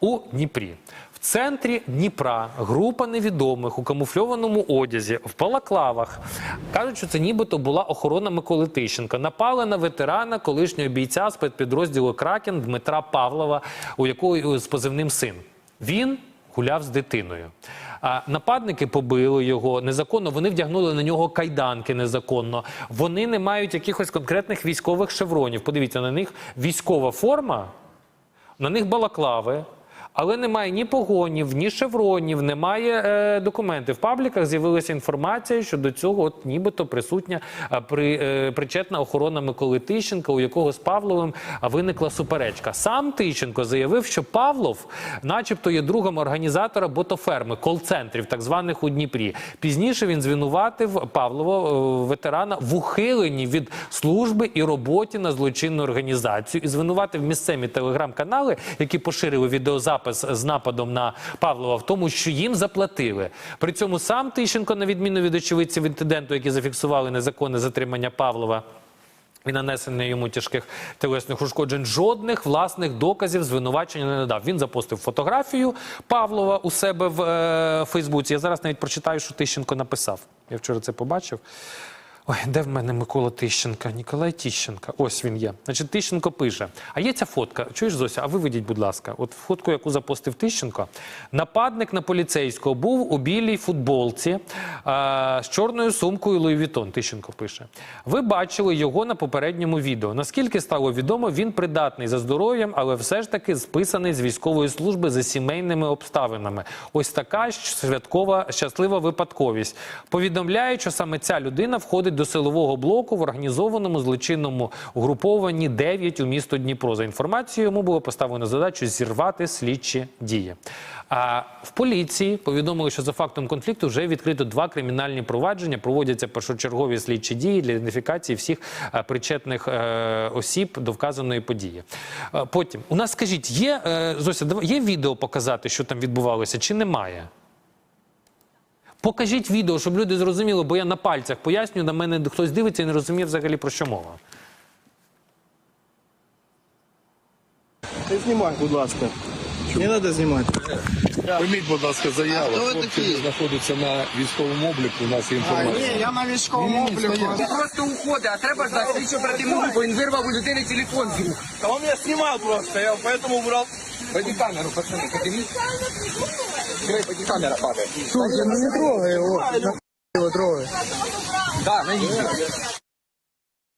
у Дніпрі. В центрі Дніпра група невідомих у камуфльованому одязі в балаклавах кажуть, що це нібито була охорона Миколи Тищенка. Напали на ветерана колишнього бійця спецпідрозділу Кракен Дмитра Павлова, у якого з позивним син. Він гуляв з дитиною. А нападники побили його незаконно. Вони вдягнули на нього кайданки незаконно. Вони не мають якихось конкретних військових шевронів. Подивіться на них військова форма. На них балаклави, але немає ні погонів, ні шевронів, немає е, документів. В пабліках з'явилася інформація, що до цього от нібито присутня е, при, е, причетна охорона Миколи Тищенка, у якого з Павловим виникла суперечка. Сам Тищенко заявив, що Павлов, начебто, є другом організатора ботоферми, кол-центрів, так званих у Дніпрі. Пізніше він звинуватив Павлова, е, ветерана, в ухиленні від служби і роботі на злочинну організацію і звинуватив місцеві телеграм-канали, які поширили відеозапис з нападом на Павлова, в тому, що їм заплатили. При цьому сам Тищенко, на відміну від очевидців інциденту, які зафіксували незаконне затримання Павлова. І нанесення йому тяжких телесних ушкоджень жодних власних доказів звинувачення не надав. Він запостив фотографію Павлова у себе в е, Фейсбуці. Я зараз навіть прочитаю, що Тищенко написав. Я вчора це побачив. Ой, де в мене Микола Тищенка? Ніколай Тищенка. Ось він є. Значить, Тищенко пише: А є ця фотка. Чуєш, Зося? А виведіть, будь ласка, от фотку, яку запостив Тищенко. Нападник на поліцейського був у білій футболці а, з чорною сумкою Луї Вітон. Тищенко пише. Ви бачили його на попередньому відео. Наскільки стало відомо, він придатний за здоров'ям, але все ж таки списаний з військової служби за сімейними обставинами. Ось така святкова щаслива випадковість. Повідомляють, що саме ця людина входить до силового блоку в організованому злочинному угрупованні 9 у місто Дніпро. За інформацією, йому було поставлено задачу зірвати слідчі дії. А в поліції повідомили, що за фактом конфлікту вже відкрито два кримінальні провадження. Проводяться першочергові слідчі дії для ідентифікації всіх е, причетних е, осіб до вказаної події. Е, Потім у нас скажіть, є е, Зося, є відео показати, що там відбувалося, чи немає? Покажіть відео, щоб люди зрозуміли, бо я на пальцях пояснюю, на мене хтось дивиться і не розуміє взагалі про що мова. Знімай, будь ласка. Не треба знімати. Прийміть, будь ласка, заяву. А хто ви Хлопці такі? знаходяться на військовому обліку. У нас є інформація. Ні, я на військовому обліку. Він просто уходить, а треба ждати слідчу оперативну групу. Він вирвав у людини телефон з рук. А он меня снимал просто, я поэтому убрал. Пойди камеру, пацаны, подними. Грей, пойди камера падай. Слушай, ну не трогай его. Его трогай. Да, на її.